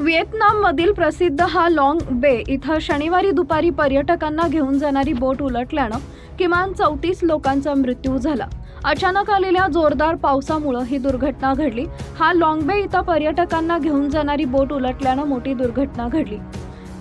व्हिएतनाममधील प्रसिद्ध हा लाँग बे इथं शनिवारी दुपारी पर्यटकांना घेऊन जाणारी बोट उलटल्यानं किमान चौतीस लोकांचा मृत्यू झाला. अचानक आलेल्या जोरदार पावसामुळं ही दुर्घटना घडली. हा लाँग बे इथं पर्यटकांना घेऊन जाणारी बोट उलटल्यानं मोठी दुर्घटना घडली.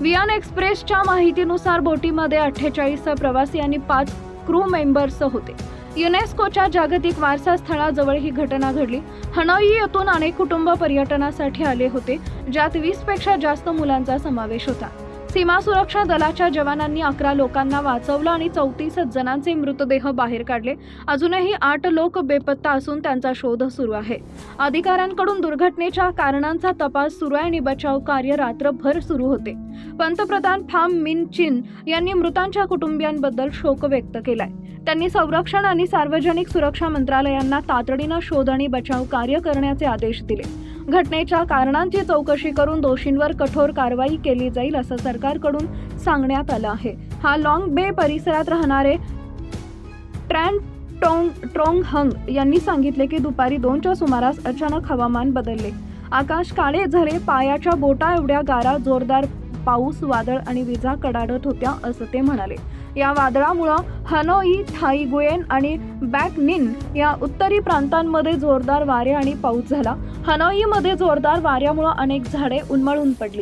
वियान एक्सप्रेसच्या माहितीनुसार बोटीमध्ये अठ्ठेचाळीस प्रवासी आणि पाच क्रू मेंबर्स होते. युनेस्कोच्या जागतिक वारसा स्थळाजवळ ही घटना घडली. हनोई येथून अनेक कुटुंब पर्यटनासाठी आले होते ज्यात वीसपेक्षा जास्त मुलांचा समावेश होता. सीमा सुरक्षा दलाच्या जवानांनी अकरा लोकांना वाचवलं आणि चौतीस जणांचे मृतदेह बाहेर काढले. अजूनही आठ लोक बेपत्ता असून त्यांचा शोध सुरू आहे. अधिकाऱ्यांकडून दुर्घटनेच्या कारणांचा तपास सुरू आहे आणि बचाव कार्य रात्रभर सुरू होते. पंतप्रधान फाम मिन चिन यांनी मृतांच्या कुटुंबियांबद्दल शोक व्यक्त केलाय. त्यांनी संरक्षण आणि सार्वजनिक सुरक्षा मंत्रालयांना तातडीनं शोध आणि बचाव कार्य करण्याचे आदेश दिले. घटनेच्या कारणांची चौकशी करून दोषींवर कठोर कारवाई केली जाईल असं सरकारकडून सांगण्यात आलं आहे. हा लाँग बे परिसरात राहणारे ट्रॅन टोंग ट्रोंग हंग यांनी सांगितले की दुपारी दोनच्या सुमारास अचानक हवामान बदलले. आकाश काळे झाले पायाच्या बोटा एवढ्या गारा जोरदार पाऊस वादळ आणि विजा कडाडत होत्या असं ते म्हणाले. या वादळामुळं हनोई थाईगुएन आणि बॅकनिन या उत्तरी प्रांतांमध्ये जोरदार वारे आणि पाऊस झाला. हनोईमध्ये जोरदार वाऱ्यामुळं अनेक झाडे उन्मळून पडली.